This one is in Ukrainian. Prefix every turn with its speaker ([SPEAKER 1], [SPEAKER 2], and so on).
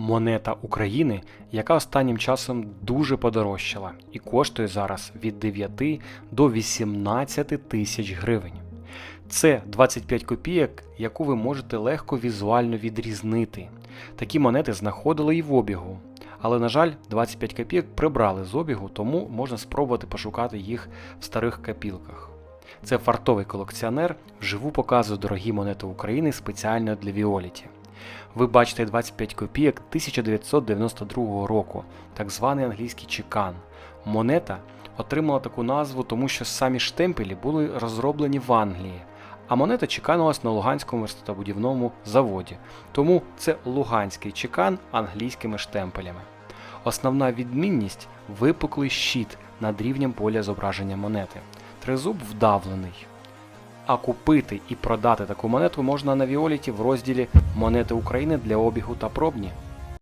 [SPEAKER 1] Монета України, яка останнім часом дуже подорожчала і коштує зараз від 9 до 18 тисяч гривень. Це 25 копійок, яку ви можете легко візуально відрізнити. Такі монети знаходили і в обігу. Але, на жаль, 25 копійок прибрали з обігу, тому можна спробувати пошукати їх в старих копілках. Це фартовий колекціонер, вживу показує дорогі монети України спеціально для Віоліті. Ви бачите 25 копійок 1992 року, так званий англійський чекан. Монета отримала таку назву, тому що самі штемпелі були розроблені в Англії, а монета чеканилась на Луганському верстатобудівному заводі, тому це луганський чекан англійськими штемпелями. Основна відмінність випуклий щит над рівнем поля зображення монети. Тризуб вдавлений. А купити і продати таку монету можна на Віоліті в розділі Монети України для обігу та пробні.